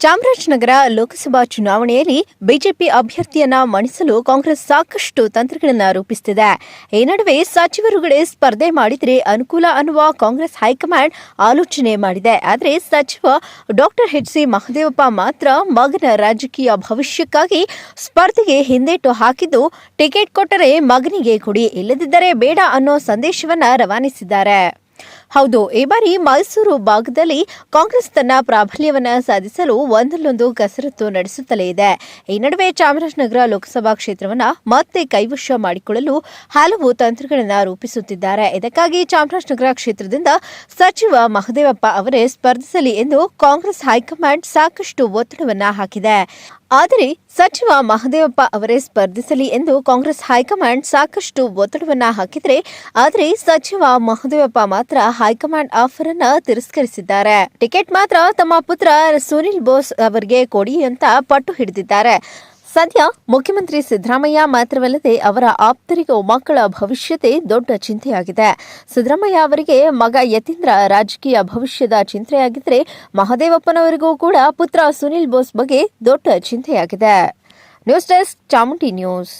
ಚಾಮರಾಜನಗರ ಲೋಕಸಭಾ ಚುನಾವಣೆಯಲ್ಲಿ ಬಿಜೆಪಿ ಅಭ್ಯರ್ಥಿಯನ್ನ ಮಣಿಸಲು ಕಾಂಗ್ರೆಸ್ ಸಾಕಷ್ಟು ತಂತ್ರಗಳನ್ನು ರೂಪಿಸುತ್ತಿದೆ ಈ ನಡುವೆ ಸಚಿವರುಗಳೇ ಸ್ಪರ್ಧೆ ಮಾಡಿದರೆ ಅನುಕೂಲ ಅನ್ನುವ ಕಾಂಗ್ರೆಸ್ ಹೈಕಮಾಂಡ್ ಆಲೋಚನೆ ಮಾಡಿದೆ. ಆದರೆ ಸಚಿವ ಡಾಕ್ಟರ್ ಎಚ್. ಸಿ. ಮಹದೇವಪ್ಪ ಮಾತ್ರ ಮಗನ ರಾಜಕೀಯ ಭವಿಷ್ಯಕ್ಕಾಗಿ ಸ್ಪರ್ಧೆಗೆ ಹಿಂದೇಟು ಹಾಕಿದ್ದು ಟಿಕೆಟ್ ಕೊಟ್ಟರೆ ಮಗನಿಗೆ ಕೊಡಿ, ಇಲ್ಲದಿದ್ದರೆ ಬೇಡ ಅನ್ನೋ ಸಂದೇಶವನ್ನ ರವಾನಿಸಿದ್ದಾರೆ. ಹೌದು, ಈ ಬಾರಿ ಮೈಸೂರು ಭಾಗದಲ್ಲಿ ಕಾಂಗ್ರೆಸ್ ತನ್ನ ಪ್ರಾಬಲ್ಯವನ್ನು ಸಾಧಿಸಲು ಒಂದಲ್ಲೊಂದು ಕಸರತ್ತು ನಡೆಸುತ್ತಲೇ ಇದೆ. ಈ ನಡುವೆ ಚಾಮರಾಜನಗರ ಲೋಕಸಭಾ ಕ್ಷೇತ್ರವನ್ನು ಮತ್ತೆ ಕೈವಶ ಮಾಡಿಕೊಳ್ಳಲು ಹಲವು ತಂತ್ರಗಳನ್ನು ರೂಪಿಸುತ್ತಿದ್ದಾರೆ. ಇದಕ್ಕಾಗಿ ಚಾಮರಾಜನಗರ ಕ್ಷೇತ್ರದಿಂದ ಸಚಿವ ಮಹದೇವಪ್ಪ ಅವರೇ ಸ್ಪರ್ಧಿಸಲಿ ಎಂದು ಕಾಂಗ್ರೆಸ್ ಹೈಕಮಾಂಡ್ ಸಾಕಷ್ಟು ಒತ್ತಡವನ್ನು ಹಾಕಿದೆ. ಆದರೆ ಸಚಿವ ಮಹದೇವಪ್ಪ ಅವರೇ ಸ್ಪರ್ಧಿಸಲಿ ಎಂದು ಕಾಂಗ್ರೆಸ್ ಹೈಕಮಾಂಡ್ ಸಾಕಷ್ಟು ಒತ್ತಡವನ್ನ ಹಾಕಿದರೆ, ಆದರೆ ಸಚಿವ ಮಹದೇವಪ್ಪ ಮಾತ್ರ ಹೈಕಮಾಂಡ್ ಆಫರ್ ಅನ್ನ ತಿರಸ್ಕರಿಸಿದ್ದಾರೆ. ಟಿಕೆಟ್ ಮಾತ್ರ ತಮ್ಮ ಪುತ್ರ ಸುನಿಲ್ ಬೋಸ್ ಅವರಿಗೆ ಕೊಡಿ ಅಂತ ಪಟ್ಟು ಹಿಡಿದಿದ್ದಾರೆ. ಸದ್ಯ ಮುಖ್ಯಮಂತ್ರಿ ಸಿದ್ದರಾಮಯ್ಯ ಮಾತ್ರವಲ್ಲದೆ ಅವರ ಆಪ್ತರಿಗೂ ಮಕ್ಕಳ ಭವಿಷ್ಯತೆ ದೊಡ್ಡ ಚಿಂತೆಯಾಗಿದೆ. ಸಿದ್ದರಾಮಯ್ಯ ಅವರಿಗೆ ಮಗ ಯತೀಂದ್ರ ರಾಜಕೀಯ ಭವಿಷ್ಯದ ಚಿಂತೆಯಾಗಿದ್ದರೆ ಮಹದೇವಪ್ಪನವರಿಗೂ ಕೂಡ ಪುತ್ರ ಸುನಿಲ್ ಬೋಸ್ ಬಗ್ಗೆ ದೊಡ್ಡ ಚಿಂತೆಯಾಗಿದೆ. News desk Chamundi news.